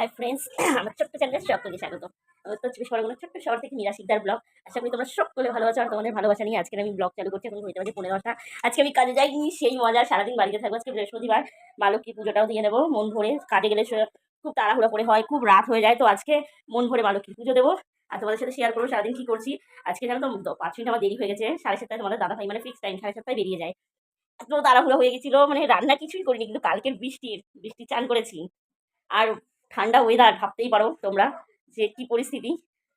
Hi friends আমার ছোট্ট চ্যানেলে সকলকে স্বাগত। আমি তো চব্বিশ পরগনার ছোট্ট শহর থেকে মীরা শিকদার ব্লগ আশা করি তোমরা সকলে ভালোবাসো আর তোমাদের ভালোবাসা নিয়ে আজকে আমি ব্লগ চালু করছি এখন হইতে পারে পনেরো দশটা আজকে আমি কাজে যাইনি, সেই মজা সারাদিন বাড়িতে থাকব। আজকে বৃহস্পতিবার মা পুজোটাও দিয়ে নেব। মন ভরে কাজে গেলে খুব তাড়াহুড়ো করে হয়, খুব রাত হয়ে যায়। তো আজকে মন ভরে মা পুজো দেবো আর তোমাদের সাথে শেয়ার করব সারাদিন কী করছি। আজকে জানো তো পাঁচ মিনিট আমার দেরি হয়ে গেছে। সাড়ে সাতটায় তোমাদের দাদা ভাই মানে ফিক্স টাইম সাড়ে সাতটায় বেরিয়ে যায়। এত তাড়াহুড়ো হয়ে গেছিল মানে রান্না কিছুই করিনি, কিন্তু কালকের বৃষ্টির, বৃষ্টি চান করেছি। আর ঠান্ডা ওয়েদার ভাবতেই পারো তোমরা যে কি পরিস্থিতি।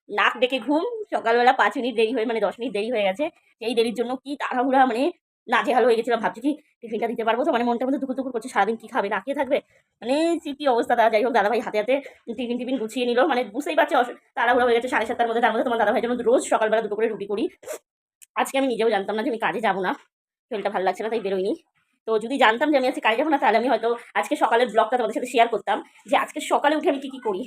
নাক ডেকে ঘুম, সকালবেলা পাঁচ মিনিট দেরি হয়ে মানে দশ মিনিট দেরি হয়ে গেছে, সেই দেরির জন্য কি তাড়াহুড়া মানে নাজেহাল হয়ে গেছিলাম, ভাবছি কি টিফিনটা দিতে পারব তো মানে মনটা মধ্যে দুপুর দুপুর করছে, সারাদিন কি খাবে, না খেয়ে থাকবে? মানে কি অবস্থা দাদা যাই হোক, দাদাভাই হাতে হাতে টিফিন টিফিন গুছিয়ে নিল মানে বুঝতেই পারছে তাড়াহুড়া হয়ে গেছে, সাড়ে সাতটার মধ্যে, তার মধ্যে তোমার দাদাভাই যেমন রোজ সকালবেলা দুটো করে রুটি করি। আজকে আমি নিজেও জানতাম না যে আমি কাজে যাব না শরীরটা ভালো লাগছে না, তাই বেরোয়নি তো যদি জানতাম যে আমি আজকে কাজে যাব না, তাহলে আমি হয়তো আজকে সকালের ব্লগটা তোমাদের সাথে শেয়ার করতাম যে আজকে সকালে উঠে আমি কী কী করি।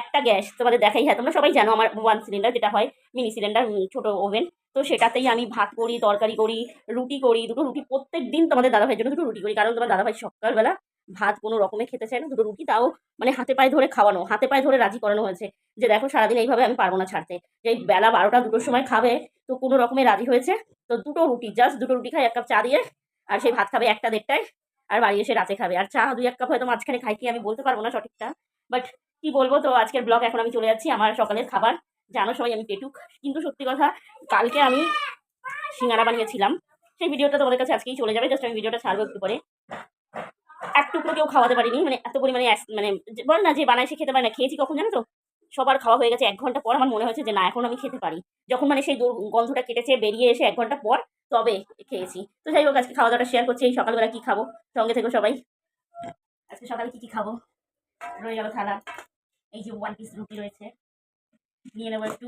একটা গ্যাস তোমাদের দেখাই হ্যাঁ তোমরা সবাই জানো আমার ওয়ান সিলিন্ডার যেটা হয় মিনি সিলিন্ডার ছোটো ওভেন তো সেটাতেই আমি ভাত করি, তরকারি করি, রুটি করি, দুটো রুটি প্রত্যেক দিন তোমাদের দাদাভাইয়ের জন্য দুটো রুটি করি। কারণ তোমার দাদাভাই সকালবেলা ভাত কোনো রকমে খেতে চায় না, দুটো রুটি তাও মানে হাতে পায়ে ধরে খাওয়ানো, হাতে পায়ে ধরে রাজি করানো হয়েছে যে দেখো সারাদিন এইভাবে আমি পারব না ছাড়তে। যে বেলা বারোটা দুটোর সময় খাবে, তো কোনো রকমে রাজি হয়েছে। তো দুটো রুটি জাস্ট দুটো রুটি খাই, এক কাপ চা দিয়ে আর সেই ভাত খাবে একটা দেড়টায়, আর বাড়ি এসে রাতে খাবে। আর চা দুই এক কাপ হয়তো মাঝখানে খাই কি আমি বলতে পারব না সঠিকটা। বাট কি বলব তো, আজকের ব্লগ এখন আমি চলে যাচ্ছি আমার সকালের খাবার। জানো সবাই আমি পেটুক। কিন্তু সত্যি কথা, কালকে আমি সিঙ্গারা বানিয়েছিলাম। সেই ভিডিওটা তোমাদের কাছে আজকেই চলে যাবে। জাস্ট আমি ভিডিওটা ছাড়বো একটু পরে। এক টুকরো কেউ খাওয়াতে পারিনি। মানে এত পরিমাণে মানে বল না যে বানায় সে খেতে পারে না। খেয়েছি কখন জানো তো? সবার খাওয়া হয়ে গেছে এক ঘণ্টা পর। আমার মনে হয়েছে যে না, এখন আমি খেতে পারি। যখন মানে সেই গন্ধটা কেটেছে, বেরিয়ে এসে এক ঘণ্টা পর তবে খেয়েছি। তো যাই হোক, আজকে খাওয়া দাওয়াটা শেয়ার করছি। এই সকালবেলা কি খাব? সঙ্গে থেকো সবাই। আজকে সকালে কি কি খাব? রয়ে গেল থালা। এই যে ওয়ান পিস রুটি রয়েছে। নিয়ে নেব একটু।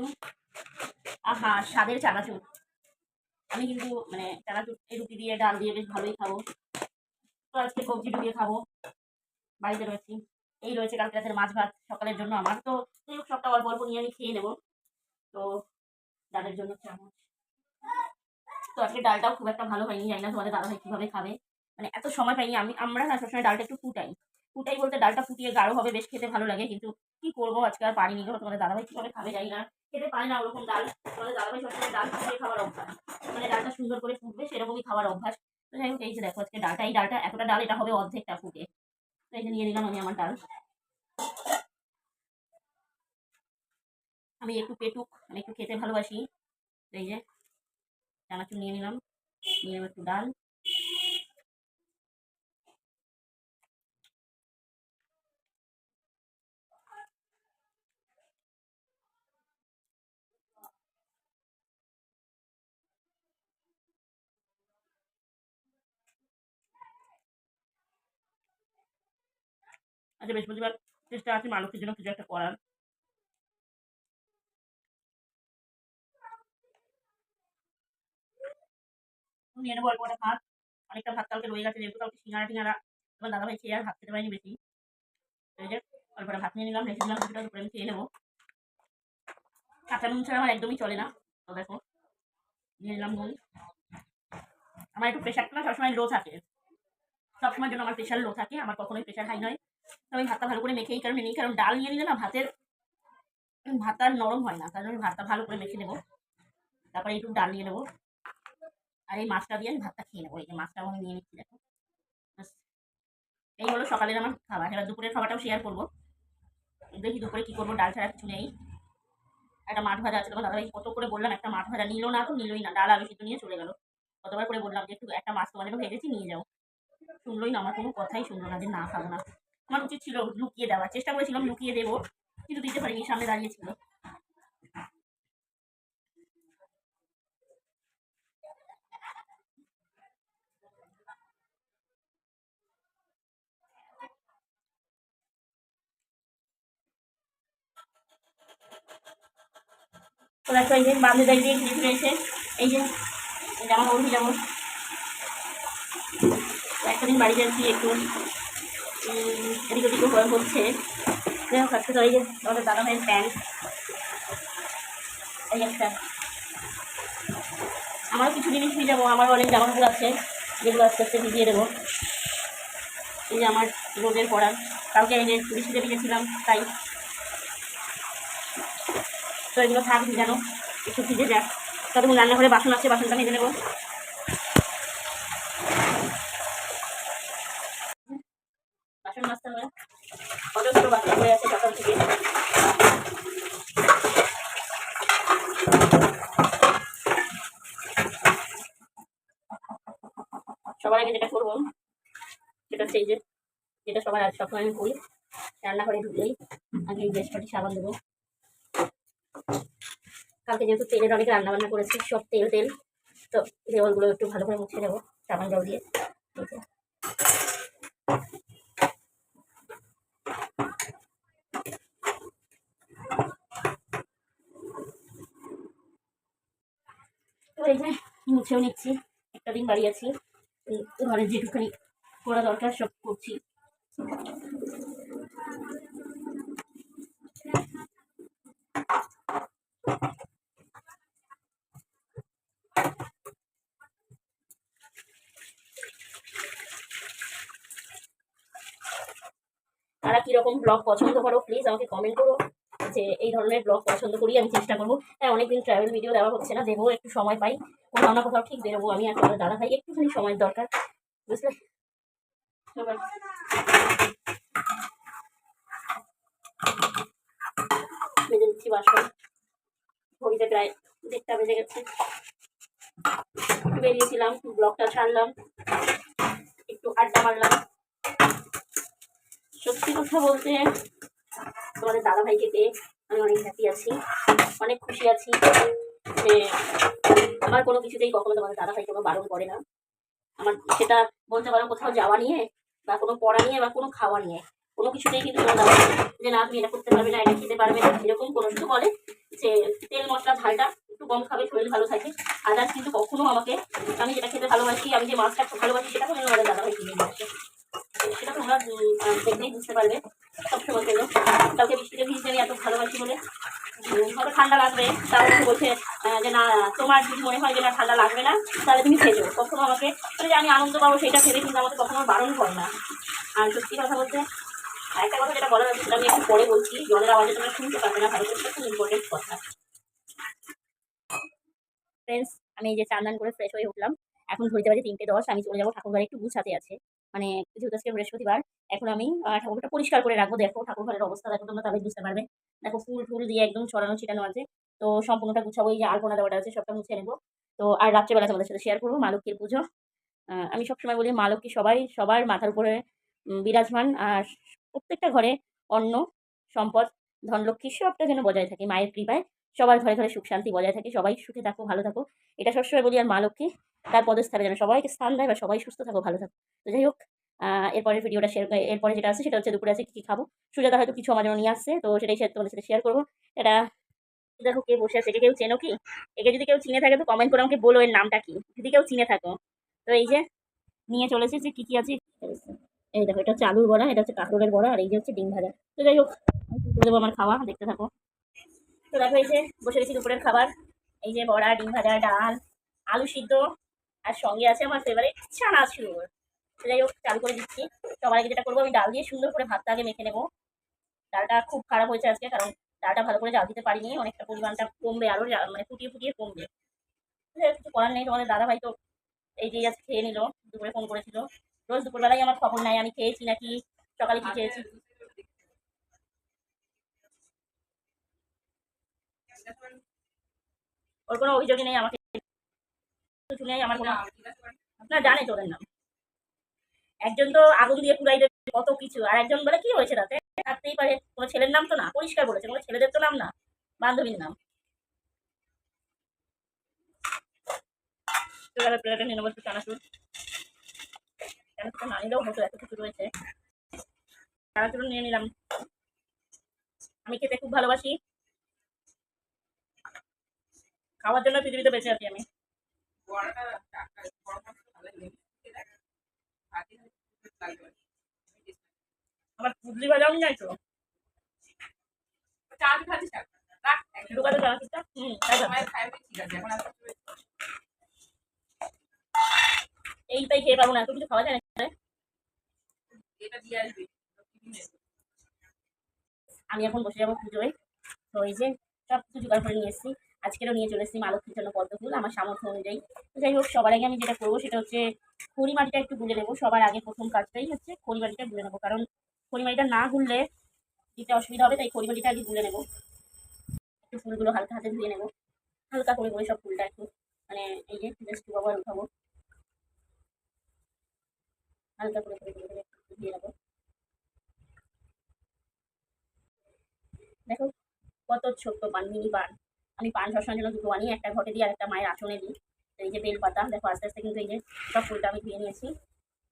আহা, স্বাদের চানাচুর। আমি কিন্তু মানে চানাচুর, এই রুটি দিয়ে, ডাল দিয়ে বেশ ভালোই খাব। তো আজকে সবজি ডুবিয়ে খাব। বাড়িতে রয়েছি। এই রয়েছে কালকে রাতের মাছ ভাত সকালের জন্য আমার। তো হোক, সবটা অল্প অল্প নিয়ে আমি খেয়ে নেব। তো ডালের জন্য চামচ তো আজকে ডালটাও খুব একটা ভালো হয়নি, জানি না তোমাদের দাদাভাই কীভাবে খাবে। মানে এত সময় পাইনি, আমি, আমরা না সবসময় ডালটা একটু ফুটাই। ফুটাই বলতে ডালটা ফুটিয়ে গাঢ় হবে, বেশ খেতে ভালো লাগে, কিন্তু কি করব আজকে আর পারিনি গো, তোমাদের দাদাভাই কীভাবে খাবে জানি না। খেতে পারে না ওরকম ডাল, তোমাদের দাদাভাই সবসময় ডাল ফুটিয়ে খাওয়ার অভ্যাস। মানে ডালটা সুন্দর করে ফুটবে, সেরকমই খাওয়ার অভ্যাস। তো যাই হোক, এই যে দেখো আজকে ডালটা, এই ডালটা, এতটা ডাল, এটা হবে অর্ধেকটা ফুটে। তো এই যে নিয়ে নিলাম আমি আমার ডাল। আমি একটু পেটুক আমি একটু খেতে ভালোবাসি। এই যে চানাচুর নিয়ে নিলাম। নিয়ে একটু ডাল। আচ্ছা বৃহস্পতিবার চেষ্টা আছে মানুষের জন্য কিছু একটা করার। নিয়ে নেব অল্প ভাত অনেকটা ভাত কালকে রয়ে গেছে, যেহেতু কালকে সিঙ্গারা টিঙ্গারা। তোমার দাদাভাই খেয়ে আর ভাত খেতে পারিনি বেশি। এই যে অল্প ভাত নিয়ে নিলাম, রেখে দিলাম, কিছুটা দুপুরে আমি খেয়ে নেব। কাঁচা নুন ছাড়া আমার একদমই চলে না। তো দেখো, নিয়ে নিলাম নুন। আমার একটু প্রেশারটা না, সবসময় লো থাকে। সবসময়ের জন্য আমার প্রেশার লো থাকে, আমার কখনোই প্রেশার হাই নয়। তো আমি ভাতটা ভালো করে মেখে এই কারণে নিই কারণ ডাল নিয়ে নিলে না ভাতের ভাতটা আর নরম হয় না। তার জন্য ভাতটা ভালো করে মেখে নেব। তারপরে একটু ডাল নিয়ে নেব। আর এই মাছটা দিয়ে আমি ভাতটা খেয়ে নেব। এই যে মাছটাও আমি নিয়ে নিচ্ছি, দেখো। এই হলো সকালের আমার খাবার। এবার দুপুরের খাবারটাও শেয়ার করব। দেখি দুপুরে কী করব, ডাল ছাড়া কিছু নেই। একটা মাছ ভাজা আছে তোমার দাদাভাই। কত করে বললাম, একটা মাছ ভাজা নিল না তো নিলই না। ডাল, আলু সিদ্ধ নিয়ে চলে গেল। কতবার করে বললাম যে, একটু একটা মাছ তোমাদের ভেজেছি, নিয়ে যাও। শুনলোই না, আমার কোনো কথাই শুনলো না যে, না খাব না। আমার উচিত ছিল লুকিয়ে দেওয়ার। চেষ্টা করেছিলাম লুকিয়ে দেবো, কিন্তু দিতে পারিনি, সামনে দাঁড়িয়েছিল তো দেখো এই যে বান্ধে দাঁড়িয়ে দিয়ে ঘিরে এসে এই যে কাপড় ভিজাবো একটা দিন বাড়ি যাচ্ছি একটু। এদিক ওদিক হচ্ছে। যাই হোক তো এই যে আমাদের দাদা ভাইয়ের প্যান্ট। এই একটা। আমারও কিছু জিনিস নিয়ে যাব আমার অনেক জামা কাপড় আছে। যেগুলো আস্তে আস্তে ভিজিয়ে দেবো। এই যে আমার রোদের পড়া। কালকে এই যে বৃষ্টিতে ভিজেছিলাম তাই। তো এগুলো থাক ভিজানো একটু ভিজে যাক ততক্ষণ রান্নাঘরে বাসন আছে, বাসনটা মেজে নেব। বাসন মাজতে হবে। অজস্র বাসন হয়ে আছে সকাল থেকে। সবার আগে যেটা করব, সেটা হচ্ছে এই যে, যেটা সবার সবসময় আমি করি, রান্নাঘরে ঢুকলেই আগে এই বেশপাটি সাবান দেবো। কালকে যেহেতু তেলের অনেক রান্না বান্না করেছি, সব তেল তেল, তো দেওয়ালগুলো একটু ভালো করে মুছে নেব, সাবান জল দিয়ে এই যে। মুছেও নিচ্ছি, একটা দিন বাড়ি আছি, এই ঘরে যেটুখানি করা দরকার, সব করছি তারা কীরকম ব্লগ পছন্দ করো প্লিজ আমাকে কমেন্ট করো যে এই ধরনের ব্লগ পছন্দ করি, আমি চেষ্টা করব। হ্যাঁ অনেকদিন ট্রাভেল ভিডিও দেওয়া হচ্ছে না, দেবো একটু সময় পাই। কোথাও না কোথাও ঠিক বেরোবো আমি আর তোমার দাদা ভাই, একটুখানি সময়ের দরকার, বুঝলে? ঘড়িতে প্রায় গেছে। বেরিয়েছিলাম ব্লগটা ছাড়লাম, একটু আড্ডা মারলাম। সত্যি কথা বলতে তোমাদের দাদা ভাইকে পেয়ে আমি অনেক হ্যাপি আছি, অনেক খুশি আছি যে আমার কোনো কিছুতেই কখনো তোমাদের দাদা ভাই কোনো বারণ করে না। আমার সেটা বলতে পারো কোথাও যাওয়া নিয়ে বা কোনো পড়া নিয়ে বা কোনো খাওয়া নিয়ে। কোনো কিছুতেই কিন্তু তোমার দাদা যে না, তুমি এটা করতে পারবে না, এটা খেতে পারবে না, এরকম কোনো কিছু বলে যে তেল, মশলা, ঝালটা একটু কম খাবে, শরীর ভালো থাকে। আদার্স কিন্তু কখনো আমাকে আমি যেটা খেতে ভালোবাসি, আমি যে মাছটা ভালোবাসি সেটা কোনো আমাদের দাদা ভাই কিনে নিয়ে আসে। সেটা তোমরা দেখলেই বুঝতে পারবে সবসময় পেল কালকে বৃষ্টিতে ভিজতে আমি এত ভালোবাসি বলে হয়তো ঠান্ডা লাগবে, তাও বলছে যে না, তোমার যদি মনে হয় যে না, ঠান্ডা লাগবে না, তাহলে তুমি ভেজো কখনো আমাকে মানে যে আমি আনন্দ পাবো সেটা ভেবে কিন্তু আমাকে কখনো বারণ করে না। আর সত্যি কথা বলতে একটা কথা যেটা বলা যাচ্ছে সেটা আমি একটু পরে বলছি, জলের আওয়াজে তোমরা শুনতে পারবে না, ভালো করে খুব ইম্পর্টেন্ট কথা। ফ্রেন্ডস আমি যে চান করে ফ্রেশ হয়ে উঠলাম। এখন ঘড়িতে বাজে তিনটে দশ, আমি চলে যাব ঠাকুর ঘরে একটু গুছাতে আছে। মানে যেহেতু আজকে বৃহস্পতিবার, এখন আমি ঠাকুরটা পরিষ্কার করে রাখব। দেখো ঠাকুর ঘরের অবস্থা দেখো, তোমরা তাহলে বুঝতে পারবে। দেখো, ফুল ফুল দিয়ে একদম ছড়ানো ছিটানো আছে। তো সম্পূর্ণটা গুছাবো, এই যে আলপনা দেওয়াটা আছে, সবটা মুছে নেব। তো আর রাত্রেবেলা তোমাদের সাথে শেয়ার করব মা লক্ষ্মীর পুজো আমি সবসময় বলি মা লক্ষ্মী সবাই, সবার মাথার উপরে বিরাজমান। আর প্রত্যেকটা ঘরে অন্ন, সম্পদ, ধনলক্ষ্মী সবটা যেন বজায় থাকে, মায়ের কৃপায়। সবার ঘরে ঘরে সুখ শান্তি বজায় থাকে, সবাই সুখে থাকো, ভালো থাকো। এটা সবসময় বলি, আর মা লক্ষ্মী তার পদস্থানে যেন সবাইকে স্থান দেয় বা সবাই সুস্থ থাকো ভালো থাকো। তো যাই হোক আহ, এরপরের ভিডিওটা শেয়ার এরপরে যেটা আছে সেটা হচ্ছে দুপুরে আছে কী কী খাব। সুজাতা হয়তো কিছু আমার জন্য নিয়ে আসছে তো সেটাই তোমাদের সাথে শেয়ার করব। এটা দেখো কে বসে আছে একে কেউ চেনো কি? একে যদি কেউ চিনে থাকে তো কমেন্ট করে আমাকে বলো এর নামটা কি। যদি কেউ চিনে থাকো। তো এই যে নিয়ে চলেছে যে কী কী আছে? এই দেখো এটা হচ্ছে আলুর বড়া এটা হচ্ছে কাঁকড়ের বড়া আর এই যে হচ্ছে ডিম ভাজা। তো যাই হোক দেবো আমার খাওয়া? দেখতে থাকো। তো দেখো এই যে বসে গেছি দুপুরের খাবার। এই যে বড়া ডিম ভাজা ডাল আলু সিদ্ধ। আর সঙ্গে আছে আমার ফেভারিট চানাচুর তো যাই হোক চালু করে দিচ্ছি। সবার আগে যেটা করব, আমি ডাল দিয়ে সুন্দর করে ভাতটা আগে মেখে নেব। ডালটা খুব খারাপ হয়েছে আজকে, কারণ ডালটা ভালো করে জাল দিতে পারিনি, অনেকটা পরিমাণটা কমবে আরও মানে ফুটিয়ে ফুটিয়ে কমবে। কিছু করার নেই, তোমাদের দাদা ভাই তো এই যে আজ খেয়ে নিল, দুপুরে ফোন করেছিল। রোজ দুপুরবেলায় আমার খবর নাই, আমি খেয়েছি নাকি, সকালে কি খেয়েছি? ওর কোনো অভিযোগই নেই আমাকে। নাম। একজন তো আগুন দিয়ে কত কিছু। আর একজন বলে, কি হয়েছে তাতে? থাকতেই পারে। ছেলের নাম তো না, পরিষ্কার ছেলেদের তো নাম না, বান্ধবীর নাম। নিয়ে নিলাম। আমি খেতে খুব ভালোবাসি। খাওয়ার জন্য পৃথিবীতে বেঁচে আছি আমি। আমার পুদলি ভাজাও নিয়ে তো? হুম। এইটাই খেয়ে পাবো না এত কিছু খাওয়া যায় না এটা দিয়ে আসবে আমি এখন বসে যাব পুজোয়। তো এই যে সব কিছু জোগাড় করে নিয়ে এসেছি। আজকেরও নিয়ে চলে এসেছি মা লক্ষ্মীর জন্য পদ্ম ফুল, আমার সামর্থ্য অনুযায়ী। তো যাই হোক, সবার আগে আমি যেটা করব সেটা হচ্ছে খড়ি মাটিটা একটু গুলে নেব। সবার আগে প্রথম কাজটাই হচ্ছে খড়ি মাটিটা গুলে নেব। কারণ খড়ি মাটিটা না গুললে দিতে অসুবিধা হবে, তাই খড়ি মাটিটা আগে গুলে নেব। একটু ফুলগুলো হালকা হাতে ধুয়ে নেব। হালকা করে করে সব ফুলটা একটু মানে এই যে জাস্ট আবার উঠাবো। হালকা করে করে করে ধুয়ে নেব। দেখো, কত ছোট্ট পান মিনি পান আমি পান সবসময় জন্য দুটো আনি, একটা ঘটে দিই আর একটা মায়ের আসনে দিই। এই যে বেলপাতা, দেখো আস্তে আস্তে কিন্তু এই যে সব ফুলটা আমি ধুয়ে নিয়েছি,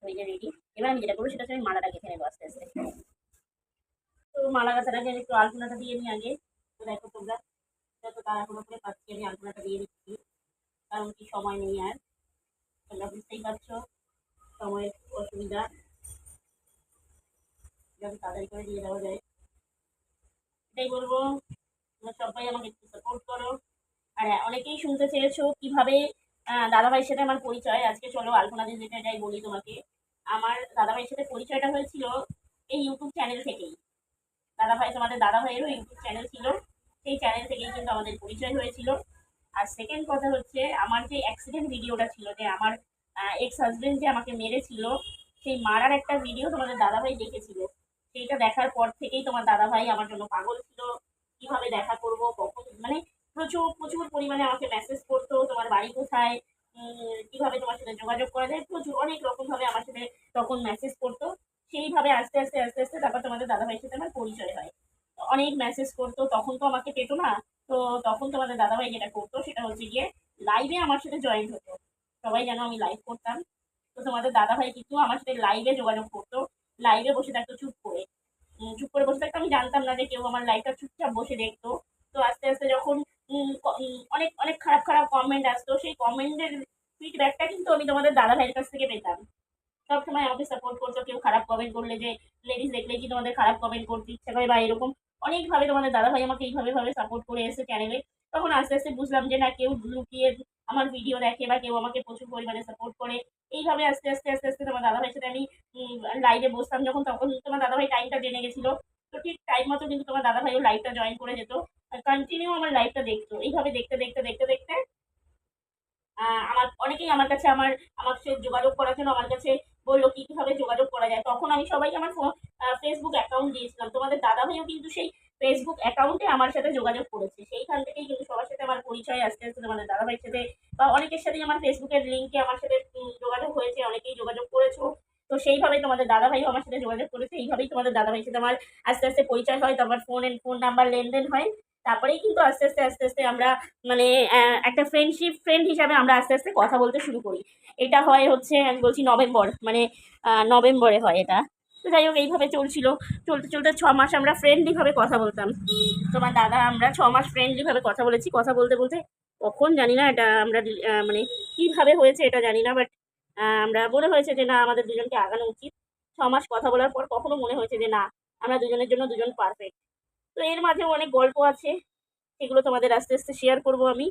এই যে রেডি এবার আমি যেটা করব সেটা আমি মালাটা গেঁথে নেব আস্তে আস্তে। তো মালা আমি একটু আলপনাটা দিয়ে নিই আগে। তো দেখো তোমরা যত তাড়াহুড়ো করে পাচ্ছি, আমি আলপনাটা দিয়ে দিচ্ছি। কারণ কি সময় নেই আর। তোমরা বুঝতেই পারছ, সময়ের অসুবিধা। যত তাড়াতাড়ি করে দিয়ে দেওয়া যায়। এটাই বলব সবাই আমাকে একটু সাপোর্ট করো। আর হ্যাঁ অনেকেই শুনতে চেয়েছো কীভাবে দাদাভাইয়ের সাথে আমার পরিচয়। আজকে চলো আলপনা দিয়ে যেটা যাই বলি তোমাকে। আমার দাদাভাইয়ের সাথে পরিচয়টা হয়েছিল এই ইউটিউব চ্যানেল থেকেই। দাদাভাই তোমাদের দাদাভাইয়েরও ইউটিউব চ্যানেল ছিল। সেই চ্যানেল থেকেই কিন্তু আমাদের পরিচয় হয়েছিল। আর সেকেন্ড কথা হচ্ছে, আমার যে অ্যাক্সিডেন্ট ভিডিওটা ছিল যে আমার এক্স হাজবেন্ড যে আমাকে মেরেছিল, সেই মারার একটা ভিডিও তোমাদের দাদাভাই দেখেছিল। সেইটা দেখার পর থেকেই তোমার দাদাভাই আমার জন্য পাগল ছিল। কীভাবে দেখা করব, কখন মানে প্রচুর প্রচুর পরিমাণে আমাকে মেসেজ করতো, তোমার বাড়ি কোথায় কীভাবে তোমার সাথে যোগাযোগ করা যায়, প্রচুর, অনেক রকমভাবে আমার সাথে তখন মেসেজ করতো। সেইভাবে আস্তে আস্তে আস্তে আস্তে তারপর তোমাদের দাদাভাইয়ের সাথে আমার পরিচয় হয়। অনেক মেসেজ করতো, তখন তো আমাকে পেতো না, তো তখন তোমাদের দাদাভাই যেটা করতো সেটা হচ্ছে গিয়ে লাইভে আমার সাথে জয়েন হতো। সবাই যেন আমি লাইভ করতাম। তো তোমাদের দাদাভাই কিন্তু আমার সাথে লাইভে যোগাযোগ করতো লাইভে বসে থাকতো চুপ করে। চুপ করে বসে থাকতো। আমি জানতাম না যে কেউ আমার লাইভটা চুপচাপ বসে দেখতো। তো আস্তে আস্তে যখন অনেক অনেক খারাপ খারাপ কমেন্ট আসতো, সেই কমেন্টের ফিডব্যাকটা কিন্তু আমি তোমাদের দাদা ভাইয়ের কাছ থেকে পেতাম। সবসময় আমাকে সাপোর্ট করতো, কেউ খারাপ কমেন্ট করলে যে লেডিস দেখলে কি তোমাদের খারাপ কমেন্ট করতে ইচ্ছে করে? বা এরকম অনেকভাবে তোমাদের দাদা ভাই আমাকে এইভাবে ভাবে সাপোর্ট করে এসে চ্যানেলে তখন আস্তে আস্তে বুঝলাম যে না, কেউ লুকিয়ে আমার ভিডিও দেখে বা কেউ আমাকে প্রচুর পরিমাণে সাপোর্ট করে। এইভাবে আস্তে আস্তে আস্তে আস্তে তোমার দাদা ভাইয়ের সাথে আমি লাইভে বসতাম যখন, তখন তোমার দাদা ভাই টাইমটা জেনে গেছিল। তো ঠিক টাইম মতো কিন্তু তোমার দাদা ভাইও লাইভটা জয়েন করে যেত। কন্টিনিউ আমার লাইভটা দেখতো। এইভাবে দেখতে দেখতে দেখতে দেখতে আমার, অনেকেই আমার কাছে আমার আমার সাথে যোগাযোগ করার জন্য আমার কাছে বলল কি, কীভাবে যোগাযোগ করা যায়। তখন আমি সবাইকে আমার ফেসবুক অ্যাকাউন্ট দিয়েছিলাম। তোমাদের দাদা ভাইও কিন্তু সেই ফেসবুক অ্যাকাউন্টে আমার সাথে যোগাযোগ করেছে। সেইখান থেকেই কিন্তু সবার সাথে আমার পরিচয় আস্তে আস্তে তোমাদের দাদা ভাইয়ের সাথে বা অনেকের সাথেই আমার ফেসবুকের লিঙ্কে আমার সাথে যোগাযোগ হয়েছে, অনেকেই যোগাযোগ করেছ। তো সেইভাবে তোমাদের দাদা ভাইও আমার সাথে যোগাযোগ করেছে, এইভাবেই তোমাদের দাদা ভাইয়ের সাথে আমার আস্তে আস্তে পরিচয় হয় তারপর ফোন ফোন নাম্বার লেনদেন হয়। তারপরেই কিন্তু আস্তে আস্তে আস্তে আস্তে আমরা মানে একটা ফ্রেন্ডশিপ ফ্রেন্ড হিসাবে আমরা আস্তে আস্তে কথা বলতে শুরু করি। এটা হয় হচ্ছে, আমি বলছি নভেম্বর মানে নভেম্বরে হয় এটা। তো যাই হোক, এইভাবে চলছিল। চলতে চলতে ছ মাস আমরা ফ্রেন্ডলিভাবে কথা বলতাম। তোমার দাদা, আমরা ছ মাস ফ্রেন্ডলিভাবে কথা বলেছি। কথা বলতে বলতে কখন জানি না এটা আমরা মানে কীভাবে হয়েছে এটা জানি না বাট আমরা মনে হয়েছে যে না, আমাদের দুজনকে আগানো উচিত। ছ মাস কথা বলার পর কখনো মনে হয়েছে যে না, আমরা দুজনের জন্য দুজন পারফেক্ট তো এর মাঝেও অনেক গল্প আছে। সেগুলো তোমাদের আস্তে আস্তে শেয়ার করব আমি।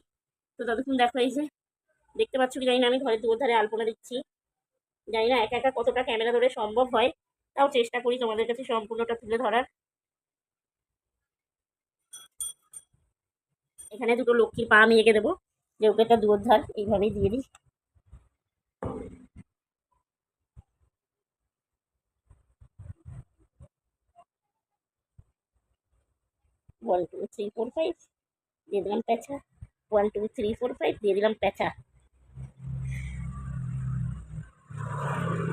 তো ততক্ষণ দেখো এই যে, দেখতে পাচ্ছ কি জানি না, আমি ঘরের দুয়ার ধারে আলপনা দিচ্ছি। জানি না, একা একা কতটা ক্যামেরা ধরে সম্ভব হয়। তাও চেষ্টা করি তোমাদের কাছে সম্পূর্ণটা তুলে ধরার। এখানে দুটো লক্ষ্মীর পা আমি এঁকে দেবো, যে ওকে একটা দুয়ার ধার এইভাবেই দিয়ে দিই। One two three four five দিয়ে দিলাম প্যাঁচা। One two three four five দিয়ে দিলাম প্যাঁচা।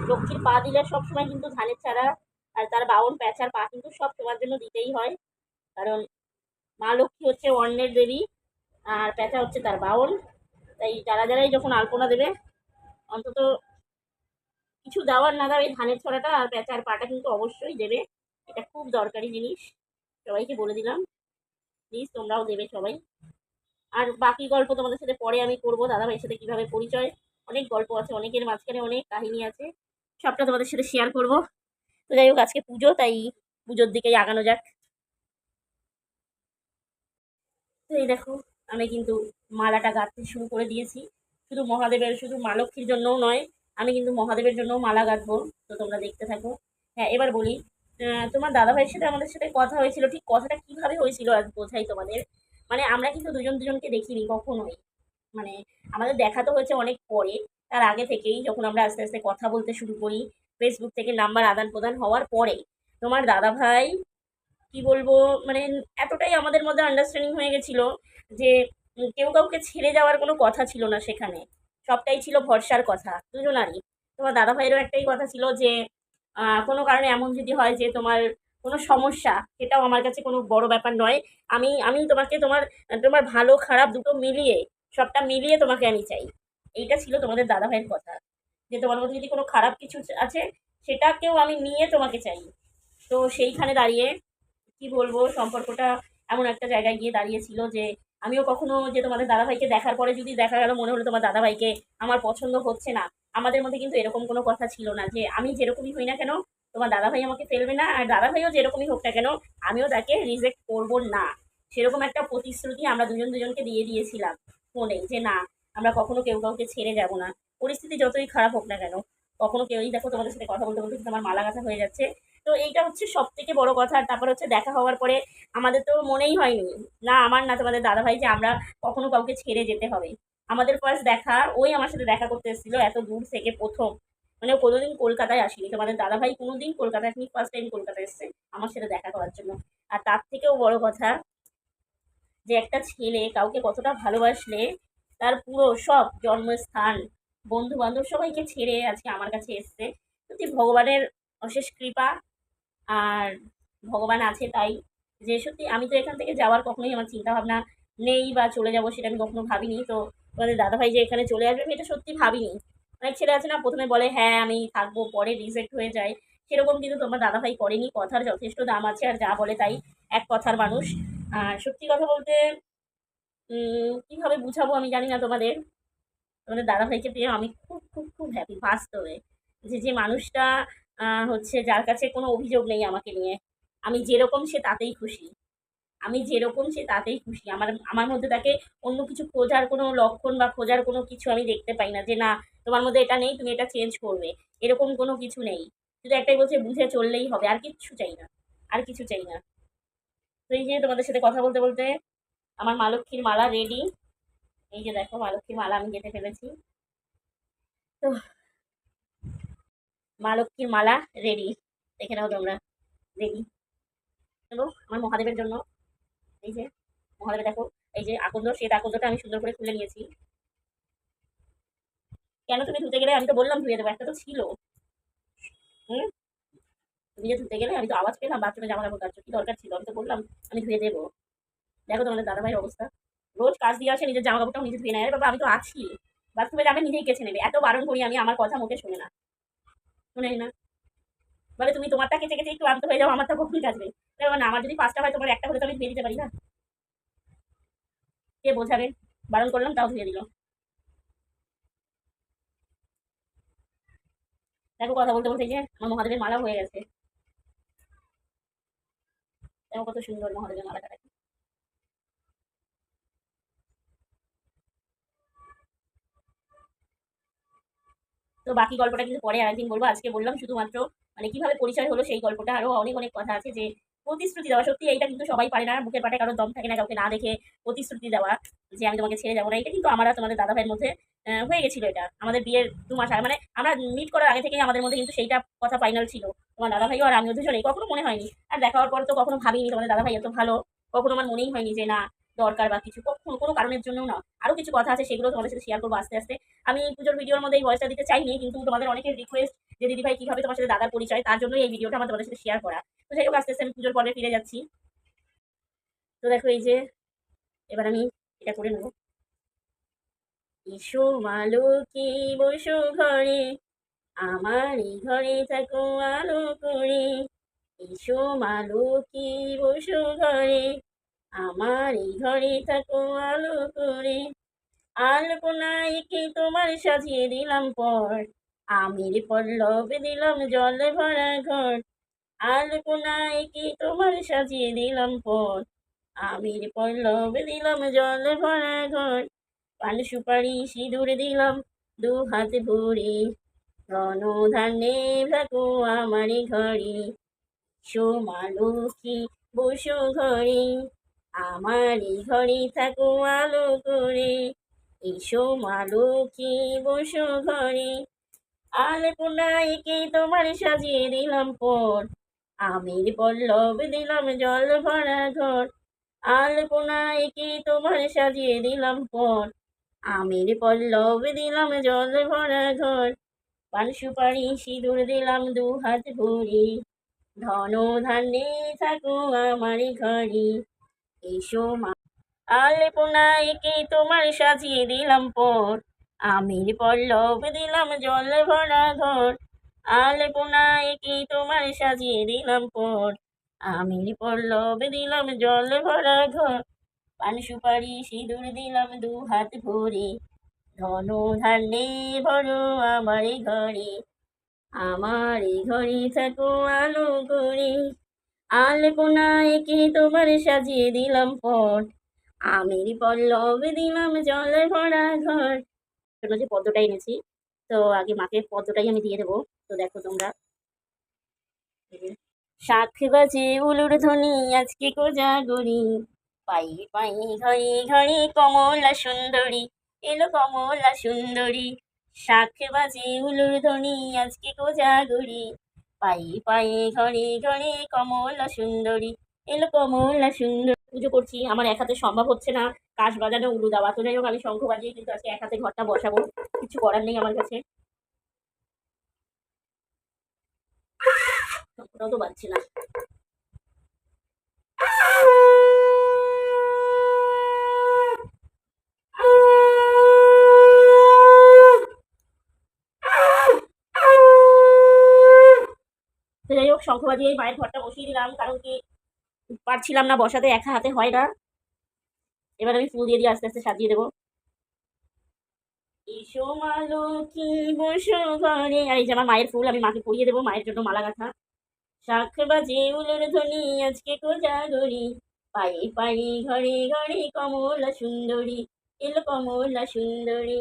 লক্ষ্মীর পা দিলে সবসময় কিন্তু ধানের চারা আর তার বাউন, প্যাঁচার পা কিন্তু সব তোমার জন্য দিতেই হয়। কারণ মা লক্ষ্মী হচ্ছে অন্নের দেবী আর প্যাঁচা হচ্ছে তার বাউন। তাই যারা যারাই যখন আলপনা দেবে, অন্তত কিছু দেওয়ার না দেওয়া এই ধানের ছড়াটা আর প্যাঁচার পাটা কিন্তু অবশ্যই দেবে। এটা খুব দরকারি জিনিস, সবাইকে বলে দিলাম। প্লিজ তোমরাও দেবে সবাই। আর বাকি গল্প তোমাদের সাথে পরে আমি করব। দাদাভাইয়ের সাথে কীভাবে পরিচয়? অনেক গল্প আছে, অনেকের মাঝখানে অনেক কাহিনী আছে। সবটা তোমাদের সাথে শেয়ার করব। তো যাই হোক, আজকে পুজো, তাই পুজোর দিকেই আগানো যাক। তো এই দেখো, আমি কিন্তু মালাটা গাঁথতে শুরু করে দিয়েছি। শুধু মহাদেবের, শুধু মা লক্ষ্মীর জন্যও নয়, আমি কিন্তু মহাদেবের জন্যও মালা গাঁথবো, তো তোমরা দেখতে থাকো। হ্যাঁ এবার বলি তোমার দাদাভাইয়ের সাথে আমাদের সাথে কথা হয়েছিল, ঠিক কথাটা কীভাবে হয়েছিল আজ বোঝাই তোমাদের? মানে আমরা কিন্তু দুজন দুজনকে দেখিনি কখনোই। মানে আমাদের দেখা তো হয়েছে অনেক পরে তার আগে থেকেই যখন আমরা আস্তে আস্তে কথা বলতে শুরু করি ফেসবুক থেকে নাম্বার আদান প্রদান হওয়ার পরে তোমার দাদাভাই কি বলব মানে এতটাই আমাদের মধ্যে আন্ডারস্ট্যান্ডিং হয়ে গেছিল যে কেউ কাউকে ছেড়ে যাওয়ার কোনো কথা ছিল না সেখানে। সবটাই ছিল ভরসার কথা, দুজনারই। তোমার দাদা ভাইয়েরও একটাই কথা ছিল যে কোনো কারণে এমন যদি হয় যে তোমার কোনো সমস্যা, সেটাও আমার কাছে কোনো বড় ব্যাপার নয়। আমি আমি তোমাকে তোমার তোমার ভালো খারাপ দুটো মিলিয়ে, সবটা মিলিয়ে তোমাকে আমি চাই। এইটা ছিল তোমাদের দাদা ভাইয়ের কথা, যে তোমার মধ্যে যদি কোনো খারাপ কিছু আছে, সেটাকেও আমি নিয়ে তোমাকে চাই। তো সেইখানে দাঁড়িয়ে, কি বলব, সম্পর্কটা এমন একটা জায়গায় গিয়ে দাঁড়িয়েছিল যে আমিও কখনো যে তোমাদের দাদাভাইকে দেখার পরে যদি দেখা গেল, মনে হলো তোমার দাদাভাইকে আমার পছন্দ হচ্ছে না। আমাদের মধ্যে কিন্তু এরকম কোনো কথা ছিল না যে আমি যেরকমই হই না কেন, তোমার দাদাভাই আমাকে ফেলবে না, আর দাদাভাইও যেরকমই হোক না কেন, আমিও তাকে রিজেক্ট করব না। সেরকম একটা প্রতিশ্রুতি আমরা দুজন দুজনকে দিয়ে দিয়েছিলাম ফোনে যে না আমরা কখনো কেউ কাউকে ছেড়ে যাব না। পরিস্থিতি যতই খারাপ হোক না কেন, কখনো কেউই দেখো তোমাদের সাথে কথা বলতে বলতে আমার মালা গাথা হয়ে যাচ্ছে। তো এইটা হচ্ছে সব থেকে বড় কথা। আর তারপর হচ্ছে দেখা হওয়ার পরে আমাদের তো মনেই হয়নি। না আমার, না তোমাদের দাদাভাই যে আমরা কখনো কাউকে ছেড়ে যেতে হবে। আমাদের ফার্স্ট দেখা, ওই আমার সাথে দেখা করতে এসেছিল এত দূর থেকে প্রথম। মানে কোনোদিন কলকাতায় আসিনি। তোমাদের দাদাভাই কোনোদিন কলকাতায় আসেনি ফার্স্ট টাইম কলকাতায় এসছে আমার সাথে দেখা করার জন্য। আর তার থেকেও বড় কথা যে একটা ছেলে কাউকে কতটা ভালোবাসলে তার পুরো সব জন্মস্থান বন্ধু বান্ধব সবাইকে ছেড়ে আজকে আমার কাছে এসছে। সত্যি ভগবানের অশেষ কৃপা আর ভগবান আছে তাই যে সত্যি আমি তো এখান থেকে যাওয়ার কখনোই আমার চিন্তা ভাবনা নেই বা চলে যাব সেটা আমি কখনো ভাবিনি। তো তোমাদের দাদাভাই যে এখানে চলে আসবে আমি এটা সত্যি ভাবিনি। অনেক ছেলে আছে না, প্রথমে বলে হ্যাঁ আমি থাকব, পরে রিজেক্ট হয়ে যায়। সেরকম কিন্তু তোমার দাদাভাই করেনি। কথার যথেষ্ট দাম আছে আর যা বলে তাই এক কথার মানুষ। আর সত্যি কথা বলতে কীভাবে বুঝাবো আমি জানি না তোমাদের। তোমাদের দাদাভাইকে পেয়ে আমি খুব খুব খুব হ্যাপি বাস্তবে যে যে মানুষটা হচ্ছে যার কাছে কোনো অভিযোগ নেই আমাকে নিয়ে। আমি যেরকম সে তাতেই খুশি। আমি যেরকম সে তাতেই খুশি। আমার আমার মধ্যে তাকে অন্য কিছু খোঁজার কোনো লক্ষণ বা খোঁজার কোনো কিছু আমি দেখতে পাই না যে, না, তোমার মধ্যে এটা নেই, তুমি এটা চেঞ্জ করবে। এরকম কোনো কিছু নেই। শুধু একটাই বলছে, বুঝে চললেই হবে। আর কিচ্ছু চাই না। আর কিছু চাই না। তো এই যে তোমাদের সাথে কথা বলতে বলতে আমার মা লক্ষ্মীর মালা রেডি এই যে দেখো, মা লক্ষ্মীর মালা আমি গেঁথে ফেলেছি। তো, মা লক্ষ্মীর মালা রেডি দেখে নাও তোমরা রেডি চলো আমার মহাদেবের জন্য, এই যে, মহাদেবে দেখো, এই যে আকন্দ শ্বেত আকন্দটা আমি সুন্দর করে খুলে নিয়েছি। কেন তুমি ধুতে গেলে? আমি তো বললাম ধুয়ে দেবো, একটা তো ছিল। হুম? তুমি যে ধুতে গেলে, আমি তো আওয়াজ পেলাম, বাথরুমে জামা কাপড় কাটছো কি দরকার ছিল? আমি তো বললাম, আমি ধুয়ে দেবো। দেখো তোমাদের দাদাভাইয়ের অবস্থা। রোজ কাজ দিয়ে আসে, নিজের জামা কাপড়টাও নিজে ধুয়ে নেয়। বাবা, আমি তো আছি। বাথরুমে যাবে, নিজেই কেছে নেবে। এত বারণ করি আমি, আমার কথা মুখে শুনে না। শুনে না। বলে, তুমি তোমারটা কেচে কেচে একটু আনতে হয়ে যাও, আমারটা কখন কাচবে তাই না, আমার যদি পাঁচটা হয়, তোমার একটা হলে তো আমি ধুয়ে দিতে পারি না? কে বোঝাবে? বারণ করলাম, তাও ধুয়ে দিল। দেখো, কথা বলতে বলতে যে, আমার মহাদেবের মালা হয়ে গেছে। দেখো কত সুন্দর মহাদেবের মালা মালাটা তো বাকি গল্পটা কিন্তু পরে আরেকদিন বলব। আজকে বললাম শুধুমাত্র মানে কীভাবে পরিচয় হলো সেই গল্পটা আরও অনেক অনেক কথা আছে যে প্রতিশ্রুতি দেওয়া। সত্যি এইটা কিন্তু সবাই পারে না বুকের পাটে কারোর দম থাকে না, কাউকে না দেখে প্রতিশ্রুতি দেওয়া যে আমি তোমাকে ছেড়ে যাব না। এটা কিন্তু আমরা তোমাদের দাদা ভাইয়ের মধ্যে হয়ে গেছিল এটা। আমাদের বিয়ের দু মাস আগে মানে আমরা মিট করার আগে থেকেই আমাদের মধ্যে কিন্তু সেইটা কথা ফাইনাল ছিল। তোমার দাদা ভাইও আর আমিও দুজনেই, কখনো মনে হয়নি। আর দেখা হওয়ার পর তো কখনো ভাবিনি তোমাদের দাদা ভাই এত ভালো, কখনো আমার মনেই হয়নি যে না দরকার বা কিছু কোনো কারণের জন্য না। আরও কিছু কথা আছে, সেগুলো তোমাদের সাথে শেয়ার করব আস্তে আস্তে। আমি পুজোর ভিডিওর মধ্যে এই ভয়েসটা দিতে চাইনি, কিন্তু তোমাদের অনেকের রিকোয়েস্ট যে দিদি ভাই কীভাবে তোমার সাথে দাদার পরিচয়? তার জন্যই এই ভিডিওটা আমার তোমাদের সাথে শেয়ার করা। তো যাই হোক, আস্তে আস্তে আমি পুজোর পরে ফিরে যাচ্ছি। তো দেখো এই যে, এবার আমি এটা করে নেব। এসো মালো কি বসো ঘরে, আমার ঘরে থাকো আলো করে। এসো মালো কি বসো ঘরে আমার এই ঘরে থাকো, আলো করে। আলপনায় কি তোমার সাজিয়ে দিলাম পর। আমির পল্লবে দিলাম জল ভরা ঘর। আলপনায় কি তোমার সাজিয়ে দিলাম পর। আমির পল্লবে দিলাম জল ভরা ঘর। পান সুপারি সিঁদুর দিলাম দু হাত ভরে। ধন ধান্যে থাকো আমার ঘরে। এসো মা লক্ষ্মী বসো ঘরে। আমারই ঘরে থাকো আলো করে। এসো মা লক্ষ্মী, বসো ঘরে। আলপনা একে তোমার সাজিয়ে দিলাম পর। আমির পল্লব দিলাম জল ভরা ঘর। আলপনা একে তোমার সাজিয়ে দিলাম পর। আমির পল্লব দিলাম জল ভরা ঘর। পান সুপারি সিঁদুর দিলাম দু হাত ভরি। ধন ধান্যে থাকো আমার ঘরে। এসো মা। আলপনা একে তোমার সাজিয়ে দিলাম পর? আমির পল্লব দিলাম জল ভরা ঘর। আলপনা একে তোমার সাজিয়ে দিলাম পর? আমির পল্লব দিলাম জল ভরা ঘর। পান সুপারি সিঁদুর দিলাম দু হাত ভরে। ধন ধান্যে ভরো আমার ঘরে। আমার ঘরে থাকো আলো করে আলপনা একে তোমার সাজিয়ে দিলাম পট। আমের পল্লব দিলাম জল ভরা ঘর। জন্য যে পদ্মটা এনেছি, তো আগে মাকে পদ্মটাই আমি দিয়ে দেবো। তো দেখো তোমরা। শাখ বাজে উলুর ধ্বনি, আজকে কোজা গড়ি পাই পাই ঘরে ঘরে কমলা সুন্দরী, এলো কমলা সুন্দরী। শাখ বাজে উলুর ধ্বনি, আজকে কোজা গড়ি পাই ঘরে ঘরে কমলা সুন্দরী। এলো কমলা সুন্দর। পুজো করছি, আমার এক হাতে সম্ভব হচ্ছে না। কাশ বাজানো, উলু দেওয়া তো যাই হোক, আমি শঙ্খ বাজিয়ে কিন্তু আজকে এক হাতে ঘরটা বসাবো। কিছু করার নেই আমার কাছে। তো বাজছে না। তো যাই হোক শঙ্খ বাজিয়ে মায়ের ঘরটা বসিয়ে দিলাম, কারণ কি পারছিলাম না, বসাতে একা হাতে হয় না। এবার আমি ফুল দিয়ে দিয়ে আস্তে আস্তে সাজিয়ে দেবো। এসো আর এই যে আমার মায়ের ফুল, আমি মাকে পরিয়ে দেবো, মায়ের জন্য মালা গাঁথা। শাখ বাজে উলোর ধ্বনি, আজকে কোজা গড়ি। পায়ে পায়ে ঘরে ঘরে কমলা সুন্দরী, এলো কমলা সুন্দরী।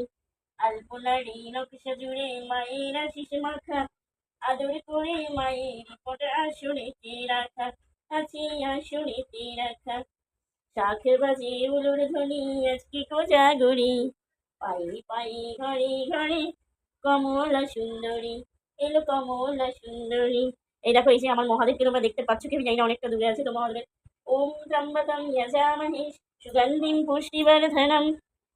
আলপনারি নকশা জুড়ে মায়ের আশিস মাখা। আদর করে মায়ের পট আসনেতে রাখা আছে আসনেতে রাখা। শাখ বাজে উলোর ধ্বনি, আজকে কোজা গড়ি পায়ে পায়ে, ঘরে ঘরে কমলা সুন্দরী, এলো কমলা সুন্দরী। এই দেখো, এই যে আমার মহাদেবকে তোমরা দেখতে পাচ্ছ কি জানি না অনেকটা দূরে আছে তো মহাদেবের। ওম ত্রম্বকম যজামহে সুগন্ধিম পুষ্টিবর্ধনম।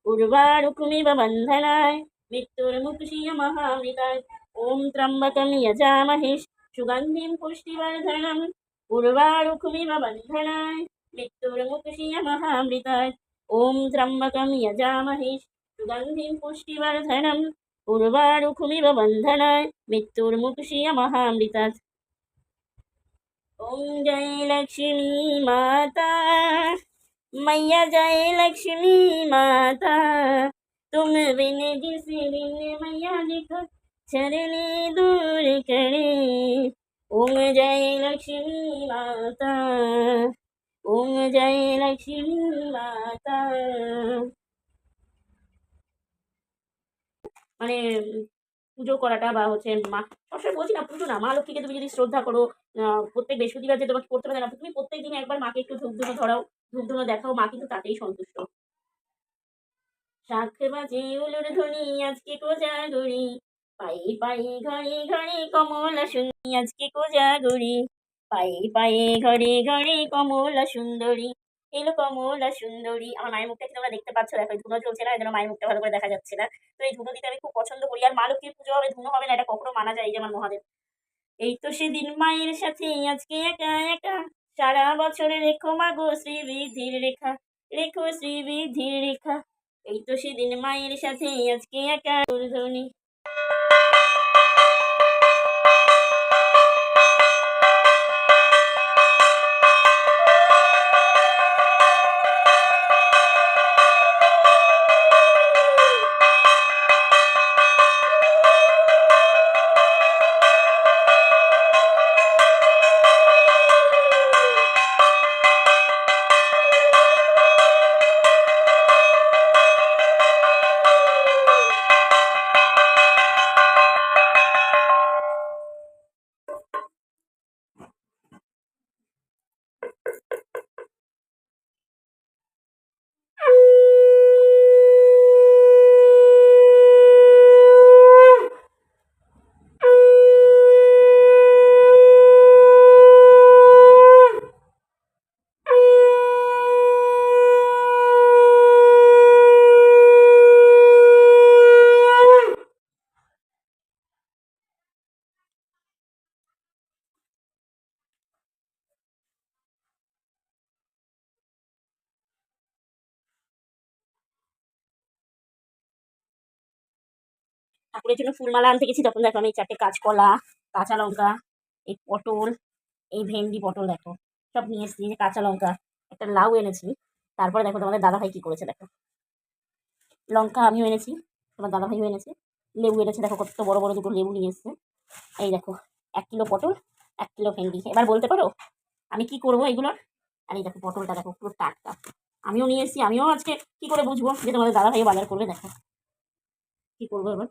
উর্বারুকুমিব বন্ধনায়, মৃত্যুর মৃত্যুর্মুক্ষীয় মহামৃতায়। ॐ त्र्यम्बकं यजामहे सुगंधि पुष्टिवर्धन उर्वारुकुमिव बंधनाय मृत्युर्मुक्षिय महामृताय ओं त्र्यंबक यजामहे पुष्टिवर्धन पुष्टिवर्धनम्, उर्वारुकुमिव बन्धनाय मृत्युर्मुक्षिय ओं जय जयलक्ष्मी माता, मैया जयलक्ष्मी माता, तुम बिन जिस बिन मैया लिखो ছেড়ে দূর করে ওম জয় লক্ষ্মী মাতা ওম জয় লক্ষ্মী মাতা মানে পুজো করাটা বা হচ্ছে মা সবসময় বলছি না, পুজো না, মা লক্ষ্মীকে তুমি যদি শ্রদ্ধা করো প্রত্যেক বৃহস্পতিবার যে তোমাকে করতে পারে না, তুমি প্রত্যেক দিন একবার মাকে একটু ধূপ ধুনো ধরাও ধূপ ধুনো দেখাও, মা কিন্তু তাতেই সন্তুষ্ট। শাখ বাজে উলুর ধ্বনি আজকে কোজা গড়ি পায়ে পায়ে ঘরে ঘরে কমলা শুনি আজকে কোজা গড়ি পায়ে পায়ে ঘরে ঘরে কমলা সুন্দরী, এলো কমলা সুন্দরী। আমার মায়ের মুখটা কি তোমরা দেখতে পাচ্ছ? দেখো ধুনো চলছে না, এই জন্য মায়ের মুখটা ভালো করে দেখা যাচ্ছে না। তো এই ধুনো দিতে আমি খুব পছন্দ করি। আর মা পুজো হবে, ধুনো হবে না, এটা কখনো মানা যায় এই যে আমার মহাদেব। এই তো সেদিন মায়ের সাথে আজকে একা একা। সারা বছর রেখো মা গো শ্রীবিধির রেখা, রেখো শ্রীবিধির রেখা। এই তো সেদিন মায়ের সাথে আজকে একা ধ্বনি ঠাকুরের জন্য ফুলমালা আনতে গেছি। তখন দেখো আমি এই চারটে কাঁচকলা, কাঁচা লঙ্কা, এই পটল, এই ভেন্ডি পটল দেখো, সব নিয়ে এসেছি যে কাঁচা লঙ্কা। একটা লাউ এনেছি, তারপরে দেখো তোমাদের দাদাভাই কী করেছে দেখো। লঙ্কা আমিও এনেছি, তোমার দাদাভাইও এনেছে, লেবু এনেছে, দেখো কত বড় বড় দুটো লেবু নিয়ে এসছে। এই দেখো, এক কিলো পটল, এক কিলো ভেন্ডি। এবার বলতে পারো, আমি কি করব এগুলোর? আর এই দেখো পটলটা দেখো, পুরো টাটকা। আমিও নিয়ে এসেছি, আমিও আজকে কি করে বুঝব যে তোমাদের দাদাভাই বাজার করবে, দেখো। কি করব এবার?